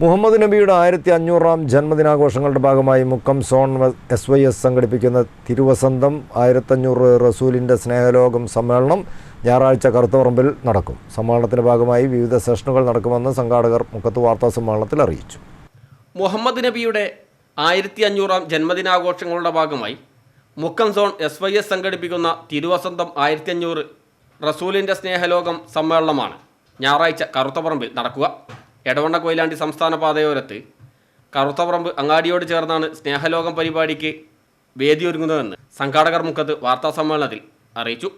മുഹമ്മദ് നബിയുടെ ആയിരത്തി അഞ്ഞൂറാം ജന്മദിനാഘോഷങ്ങളുടെ ഭാഗമായി Mukkam zone S Y S സംഘടിപ്പിക്കുന്ന തിരുവസന്തം ആയിരത്തഞ്ഞൂറ് റസൂലിന്റെ സ്നേഹലോകം സമ്മേളനം ഞായറാഴ്ച കറുത്തപറമ്പിൽ നടക്കും. സമ്മേളനത്തിന്റെ ഭാഗമായി വിവിധ സെഷനുകൾ നടക്കുമെന്ന് സംഘാടകർ മുക്കത്ത് വാർത്താ സമ്മേളനത്തിൽ അറിയിച്ചു. മുഹമ്മദ് നബിയുടെ ആയിരത്തി അഞ്ഞൂറാം ജന്മദിനാഘോഷങ്ങളുടെ ഭാഗമായി Mukkam zone S Y S സംഘടിപ്പിക്കുന്ന തിരുവസന്തം ആയിരത്തി അഞ്ഞൂറ് റസൂലിന്റെ സ്നേഹലോകം സമ്മേളനമാണ് ഞായറാഴ്ച കറുത്തപറമ്പിൽ നടക്കുക. എടവണ്ണ കൊയിലാണ്ടി സംസ്ഥാന പാതയോരത്ത് കറുത്തപ്പറമ്പ് അങ്ങാടിയോട് ചേർന്നാണ് സ്നേഹലോകം പരിപാടിക്ക് വേദിയൊരുങ്ങുന്നതെന്ന് സംഘാടകർ മുഖത്ത് വാർത്താ സമ്മേളനത്തിൽ അറിയിച്ചു.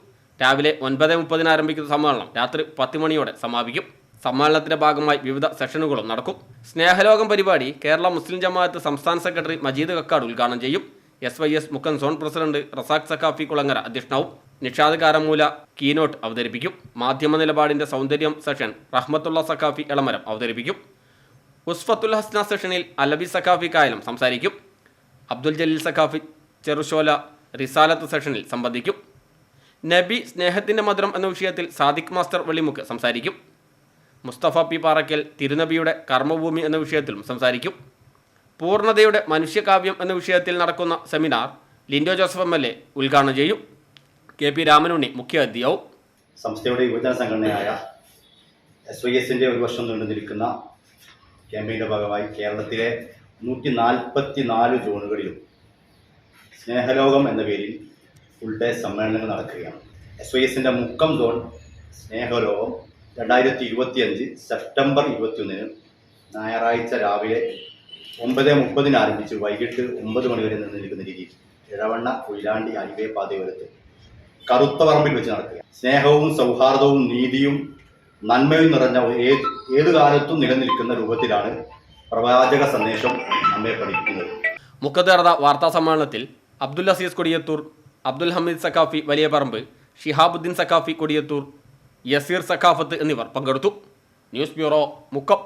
രാവിലെ ഒൻപത് മുപ്പതിന് ആരംഭിക്കുന്ന സമ്മേളനം രാത്രി പത്ത് മണിയോടെ സമാപിക്കും. സമ്മേളനത്തിന്റെ ഭാഗമായി വിവിധ സെഷനുകളും നടക്കും. സ്നേഹലോകം പരിപാടി കേരള മുസ്ലിം ജമാഅത്ത് സംസ്ഥാന സെക്രട്ടറി മജീദ് കക്കാട് ഉദ്ഘാടനം ചെയ്യും. S Y S Mukkam zone president Razak Saqafi Kulangara അധ്യക്ഷനാവും. Nishad Karamoola keynote അവതരിപ്പിക്കും. മാധ്യമ നിലപാടിന്റെ സൗന്ദര്യം സെഷൻ റഹ്മത്തുള്ള സഖാഫി ഇളമരം അവതരിപ്പിക്കും. ഉസ്ഫത്തുൽ ഹസ്ന സെഷനിൽ അലബി സഖാഫി കായലം സംസാരിക്കും. അബ്ദുൽ ജലീൽ സഖാഫി ചെറുശോല റിസാലത്ത് സെഷനിൽ സംബന്ധിക്കും. നബി സ്നേഹത്തിന്റെ മധുരം എന്ന വിഷയത്തിൽ സാദിഖ് മാസ്റ്റർ വെള്ളിമുക്ക് സംസാരിക്കും. മുസ്തഫ പി പാറയ്ക്കൽ തിരുനബിയുടെ കർമ്മഭൂമി എന്ന വിഷയത്തിലും സംസാരിക്കും. പൂർണതയുടെ മനുഷ്യകാവ്യം എന്ന വിഷയത്തിൽ നടക്കുന്ന seminar Linto Joseph M L A ഉദ്ഘാടനം ചെയ്യും. കെ പി രാമനുണ്ണി മുഖ്യ അതിഥിയാവും സംസ്ഥയുടെ യുവജന സംഘടനയായ എസ് വൈ എസിന്റെ ഒരു വർഷം നീണ്ടു നിൽക്കുന്ന ക്യാമ്പയിന്റെ ഭാഗമായി കേരളത്തിലെ നൂറ്റി നാൽപ്പത്തി നാല് സോണുകളിലും സ്നേഹലോകം എന്ന പേരിൽ ഫുൾ ഡേ സമ്മേളനങ്ങൾ നടക്കുകയാണ്. എസ് വൈ എസിന്റെ മുക്കം സോൺ സ്നേഹലോകം രണ്ടായിരത്തി ഇരുപത്തിയഞ്ച് സെപ്റ്റംബർ ഇരുപത്തിയൊന്നിന് ഞായറാഴ്ച രാവിലെ ഒമ്പത് മുപ്പതിന് ആരംഭിച്ച് വൈകിട്ട് ഒമ്പത് മണി വരെ നിന്ന് നിൽക്കുന്ന രീതിയിൽ ഇഴവണ്ണ കൊയിലാണ്ടി ഹൈവേ പാതയോരത്ത് കറുത്ത പറമ്പിൽ വെച്ച് നടക്കുക. സ്നേഹവും സൗഹാർദ്ദവും നീതിയും നന്മയും നിറഞ്ഞ ഏത് ഏത് കാലത്തും നിലനിൽക്കുന്ന രൂപത്തിലാണ് പ്രവാചക സന്ദേശം നമ്മെ പഠിക്കുന്നത് മുഖത്തേർന്ന വാർത്താ സമ്മേളനത്തിൽ അബ്ദുൽ അസീസ് കൊടിയത്തൂർ അബ്ദുൽ ഹമീദ് സഖാഫി വലിയ പറമ്പ് ഷിഹാബുദ്ദീൻ സഖാഫി കൊടിയത്തൂർ യസീർ സഖാഫത്ത് എന്നിവർ പങ്കെടുത്തു. News bureau Mukkam.